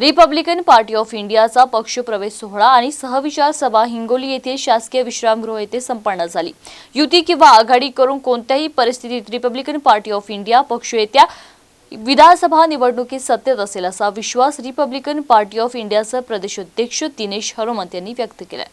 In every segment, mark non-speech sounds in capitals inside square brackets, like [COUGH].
Republican party of इंडियाचा पक्ष प्रवेश सोहळा आणि सहविचार सभा हिंगोली येथे शासकीय विश्रामगृह येथे संपन्न झाली. युती किंवा आघाडी करून कोणत्याही परिस्थितीत रिपब्लिकन पार्टी ऑफ इंडिया पक्ष येत्या विधानसभा निवडणुकीत सत्तेत असेल असा विश्वास रिपब्लिकन पार्टी ऑफ इंडियाचे प्रदेशाध्यक्ष दिनेश हनुमंत यांनी व्यक्त केला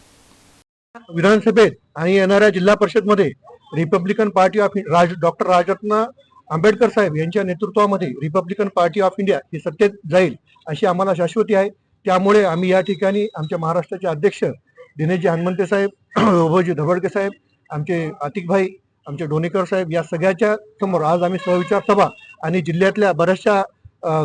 विधानसभेत आणि येणाऱ्या जिल्हा परिषदमध्ये Republican party of Raj doctor Rajratna Ambedkar साहेब यांच्या नेतृत्वामध्ये रिपब्लिकन पार्टी ऑफ इंडिया ही सत्तेत जाईल अशी आम्हाला शाश्वती आहे. त्यामुळे आम्ही या ठिकाणी आमच्या महाराष्ट्राचे अध्यक्ष दिनेशजी हनुमंते साहेब [CLEARS THROAT] उभोजी धबडके साहेब आमचे आतिकभाई आमचे डोणेकर साहेब या सगळ्याच्या समोर आज आम्ही सहविचार सभा आणि जिल्ह्यातल्या बऱ्याचशा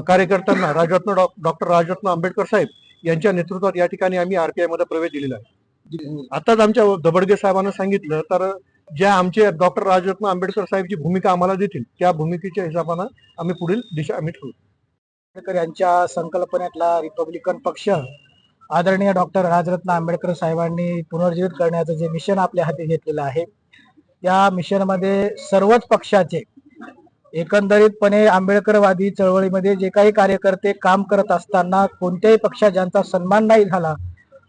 कार्यकर्त्यांना राजरत्न डॉ डॉक्टर राजरत्न आंबेडकर साहेब यांच्या नेतृत्वात या ठिकाणी आम्ही आरपीआयमध्ये प्रवेश दिलेला आहे. आताच आमच्या धबडगे साहेबांना सांगितलं तर ज्या आमचे डॉक्टर राजरत्न आंबेडकर साहेबची भूमिका आम्हाला देतील त्या भूमिकेच्या हिशोबानं आम्ही पुढील दिशा आम्ही ठरवू. आंबेडकर यांच्या संकल्पनेतला रिपब्लिकन पक्ष आदरणीय डॉक्टर राजरत्न आंबेडकर साहेबांनी पुनर्जीवित करण्याचं जे मिशन आपल्या हाती घेतलेलं आहे या मिशनमध्ये सर्वच पक्षाचे एकंदरीतपणे आंबेडकरवादी चळवळीमध्ये जे काही कार्यकर्ते काम करत असताना कोणत्याही पक्षात ज्यांचा सन्मान नाही झाला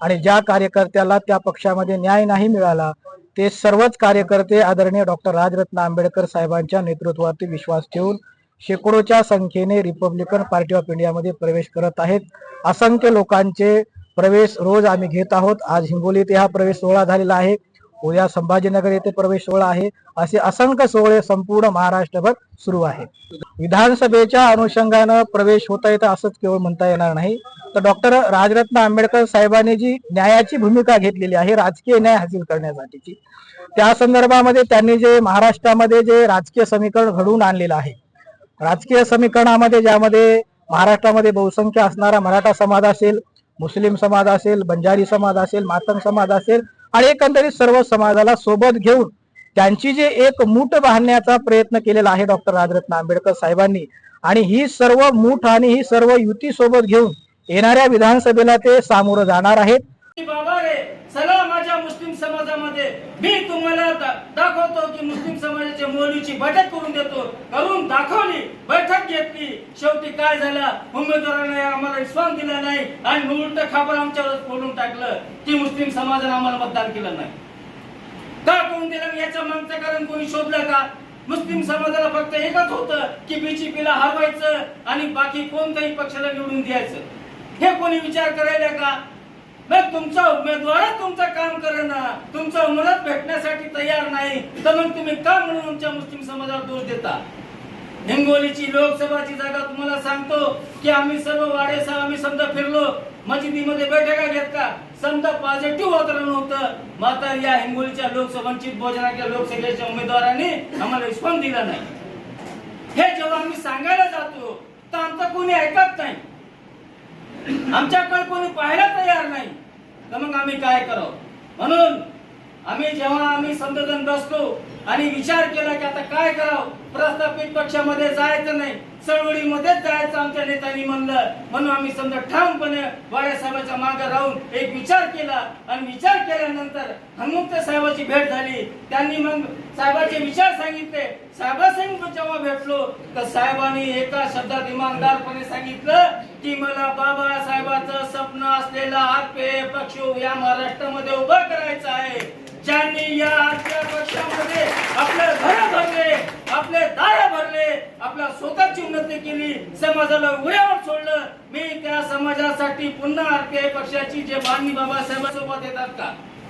आणि ज्या कार्यकर्त्याला त्या पक्षामध्ये न्याय नाही मिळाला ते सर्वच कार्यकर्ते आदरणीय डॉक्टर राजरत्न आंबेडकर साहेबांच्या नेतृत्वावरती विश्वास ठेवून शेकडोच्या संख्येने रिपब्लिकन पार्टी ऑफ इंडियामध्ये प्रवेश करत आहेत. असंख्य लोकांचे प्रवेश रोज आम्ही घेत आहोत. आज हिंगोलीत हा प्रवेश सोहळा झालेला आहे. उद्या संभाजीनगर येथे प्रवेश सोहळा आहे. असे असंख्य सोहळे संपूर्ण महाराष्ट्रभर सुरू आहे. विधानसभेच्या अनुषंगानं प्रवेश होता येतं असंच केवळ म्हणता येणार नाही. तर डॉक्टर राजरत्न आंबेडकर साहेबांनी जी न्यायाची भूमिका घेतलेली आहे राजकीय न्याय हासिल करण्यासाठीची त्या संदर्भामध्ये त्यांनी जे महाराष्ट्रामध्ये जे राजकीय समीकरण घडवून आणलेलं आहे. राजकीय समीकरणामध्ये ज्यामध्ये महाराष्ट्रामध्ये बहुसंख्य असणारा मराठा समाज असेल मुस्लिम समाज असेल बंजारी समाज असेल मातंग समाज असेल आणि एकंदरीत सर्व समाजाला सोबत घेऊन त्यांची जे एक मूठ बांधण्याचा प्रयत्न केलेला आहे डॉक्टर राजरत्न आंबेडकर साहेबांनी आणि ही सर्व मूठ आणि ही सर्व युती सोबत घेऊन येणाऱ्या विधानसभेला ते सामोरं जाणार आहेत. बाबा रे चला माझ्या मुस्लिम समाजामध्ये मी तुम्हाला दाखवतो की मुस्लिम समाजाच्या मोलीची बचत करून देतो करून दाखवली बैठक घेतली शेवटी काय झालं? उमेदवाराने आम्हाला विश्वास दिला नाही आणि उलट खाबर आमच्यावर फोडून टाकलं. की मुस्लिम समाजाने आम्हाला मतदान केलं नाही. का करून दिलं? याच्या मागचं कारण कोणी शोधलं का? मुस्लिम समाजाला फक्त एकच होतं की बीजेपीला हरवायचं आणि बाकी कोणत्याही पक्षाला निवडून द्यायचं. हे कोणी विचार करायला का? मग तुमचा उमेदवारच तुमचं काम करेना तुमचा मदत भेटण्यासाठी तयार नाही तर मग तुम्ही का म्हणून तुमच्या मुस्लिम समाजाला दोष देता? हिंगोलीची लोकसभाची जागा तुम्हाला सांगतो की आम्ही सर्व वाडेसह आम्ही समजा फिरलो मशिदीमध्ये बैठका घेत का? समजा पॉझिटिव्ह वातावरण होतं. मात्र या हिंगोलीच्या लोकसभांची भोजनाच्या लोकसभेच्या उमेदवारांनी आम्हाला रिस्पॉन्स दिला नाही. हे जेव्हा आम्ही सांगायला जातो तर आमचं कोणी ऐकत नाही. आमच्याकडे कोणी पाहायला तयार नाही. तर मग आम्ही काय करावं? म्हणून आम्ही जेव्हा आम्ही समजून बसलो आणि विचार केला की आता काय करावं? प्रस्थापित पक्षामध्ये जायचं नाही. चळवळीमध्येच जायचं आमच्या नेत्यांनी म्हणलं. म्हणून आम्ही समजा ठामपणे वाड्यासाहेबाच्या मागे राहून एक विचार केला. आणि विचार केल्यानंतर हनुमंत साहेबाची भेट झाली. त्यांनी मग साहेबाचे विचार सांगितले. साहेबांसंग जेव्हा भेटलो तर साहेबांनी एका शब्दात इमानदारपणे सांगितलं की मला बाबासाहेबाचं स्वप्न असलेला आरपे पक्ष या महाराष्ट्रामध्ये उभं करायचं स्वतःची उन्नती केली समाजाला उड्यावर सोडलं. मी त्या समाजासाठी पुन्हा आरपीआय पक्षाची जे माननी बाबासाहेबांसोबत येतात का?